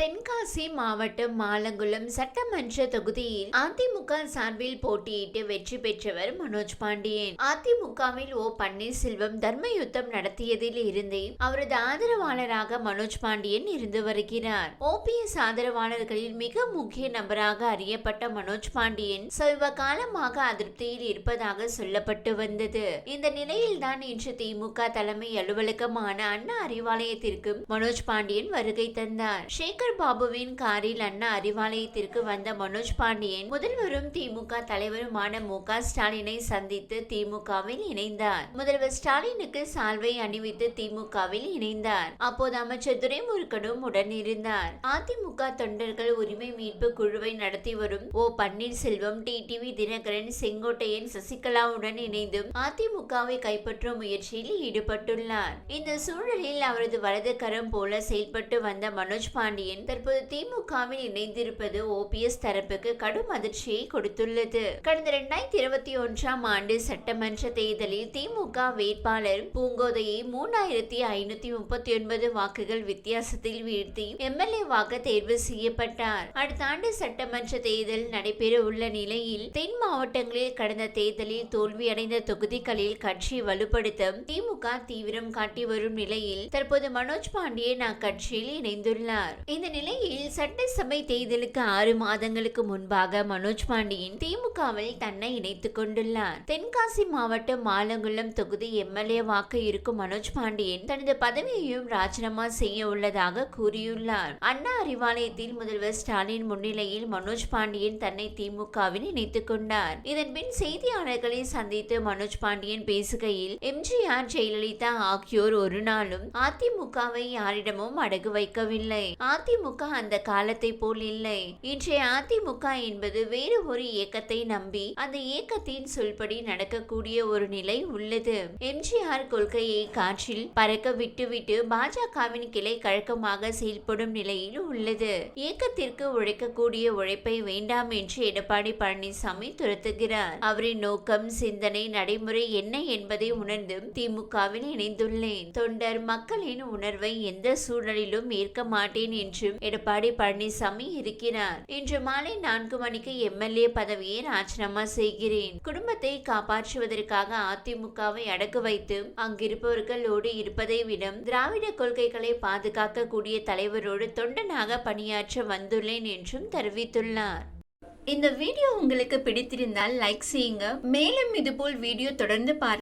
தென்காசி மாவட்டம் மாலங்குளம் சட்டமன்ற தொகுதியில் அதிமுக சார்பில் போட்டியிட்டு வெற்றி பெற்றவர் மனோஜ் பாண்டியன். அதிமுகவில் ஓ பன்னீர்செல்வம் தர்ம யுத்தம் நடத்தியதில் இருந்தே அவரது ஆதரவாளராக மனோஜ் பாண்டியன் இருந்து வருகிறார். ஓபிஎஸ் ஆதரவாளர்களில் மிக முக்கிய நபராக அறியப்பட்ட மனோஜ் பாண்டியன் சமீப காலமாக அதிருப்தியில் இருப்பதாக சொல்லப்பட்டு வந்தது. இந்த நிலையில்தான் இன்று திமுக தலைமை அலுவலகமான அண்ணா அறிவாலயத்திற்கு மனோஜ் பாண்டியன் வருகை தந்தார். சேகர் பாபுவின் காரில் அண்ணா அறிவாலயத்திற்கு வந்த மனோஜ் பாண்டியன் முதல்வரும் திமுக தலைவருமான மு க ஸ்டாலினை சந்தித்து திமுகவில் இணைந்தார். முதல்வர் ஸ்டாலினுக்கு சால்வை அணிவித்து திமுகவில் இணைந்தார். அப்போது அமைச்சர் துரைமுருகனும் உடனிருந்தார் அதிமுக தொண்டர்கள் உரிமை மீட்பு குழுவை நடத்தி வரும் ஓ பன்னீர்செல்வம் டிடிவி தினகரன் செங்கோட்டையன் சசிகலாவுடன் இணைந்தும் அதிமுகவை கைப்பற்றும் முயற்சியில் ஈடுபட்டுள்ளார். இந்த சூழலில் அவரது வலது கரம் போல செயல்பட்டு வந்த மனோஜ் பாண்டியன் தற்போது திமுகவில் இணைந்திருப்பது ஓபிஎஸ் தரப்புக்கு கடும் அதிர்ச்சியை கொடுத்துள்ளது. கடந்த இரண்டாயிரத்தி இருபத்தி ஒன்றாம் ஆண்டு சட்டமன்ற தேர்தலில் திமுக வேட்பாளர் பூங்கோதையை மூணாயிரத்தி ஐநூத்தி முப்பத்தி ஒன்பது வாக்குகள் வித்தியாசத்தில் வீழ்த்தி எம்எல்ஏவாக தேர்வு செய்யப்பட்டார். அடுத்த ஆண்டு சட்டமன்ற தேர்தல் நடைபெற உள்ள நிலையில் தென் மாவட்டங்களில் கடந்த தேர்தலில் தோல்வியடைந்த தொகுதிகளில் கட்சி வலுப்படுத்த திமுக தீவிரம் காட்டி வரும் நிலையில் தற்போது மனோஜ் பாண்டியன் அக்கட்சியில் இணைந்துள்ளார். இந்த நிலையில் சட்டசபை தேர்தலுக்கு ஆறு மாதங்களுக்கு முன்பாக மனோஜ் பாண்டியன் திமுகவில் தன்னை இணைத்துக் கொண்டுள்ளார். தென்காசி மாவட்டம் மாலங்குளம் தொகுதி எம்எல்ஏவாக இருக்கும் மனோஜ் பாண்டியன் தனது பதவியையும் ராஜினாமா செய்ய உள்ளதாக கூறியுள்ளார். அண்ணா அறிவாலயத்தில் முதல்வர் ஸ்டாலின் முன்னிலையில் மனோஜ் பாண்டியன் தன்னை திமுகவில் இணைத்துக் கொண்டார். இதன்பின் செய்தியாளர்களை சந்தித்து மனோஜ் பாண்டியன் பேசுகையில் எம்ஜிஆர் ஜெயலலிதா ஆகியோர் ஒரு நாளும் அதிமுகவை யாரிடமும் அடகு வைக்கவில்லை. அதிமுக அந்த காலத்தை போல் இல்லை. இன்றைய அதிமுக என்பது வேறு ஒரு இயக்கத்தை நம்பி அந்த இயக்கத்தின் சொல்படி நடக்கக்கூடிய ஒரு நிலை உள்ளது. எம்ஜிஆர் கொள்கையை காற்றில் பறக்க விட்டுவிட்டு பாஜகவின் கிளை கழகமாக செயல்படும் நிலையில் உள்ளது. இயக்கத்திற்கு உழைக்கக்கூடிய உழைப்பை வேண்டாம் என்று எடப்பாடி பழனிசாமி துரத்துகிறார். அவரின் நோக்கம் சிந்தனை நடைமுறை என்ன என்பதை உணர்ந்து திமுகவில் இணைந்துள்ளேன். தொண்டர் மக்களின் உணர்வை எந்த சூழலிலும் ஏற்க மாட்டேன் என்று என்றும் எடப்பாடி பழனிசாமி இருக்கிறார். இன்று மாலை நான்கு மணிக்கு எம்எல்ஏ பதவியை ராஜினாமா செய்கிறேன். குடும்பத்தை காப்பாற்றுவதற்காக அதிமுகவை அடக்கு வைத்து அங்கிருப்பவர்களோடு இருப்பதை விட திராவிட கொள்கைகளை பாதுகாக்க கூடிய தலைவரோடு தொண்டனாக பணியாற்ற வந்துள்ளேன் என்றும் தெரிவித்துள்ளார். இந்த வீடியோ உங்களுக்கு பிடித்திருந்தால் லைக் செய்யுங்க. மேலும் இதுபோல் வீடியோ தொடர்ந்து பார்க்க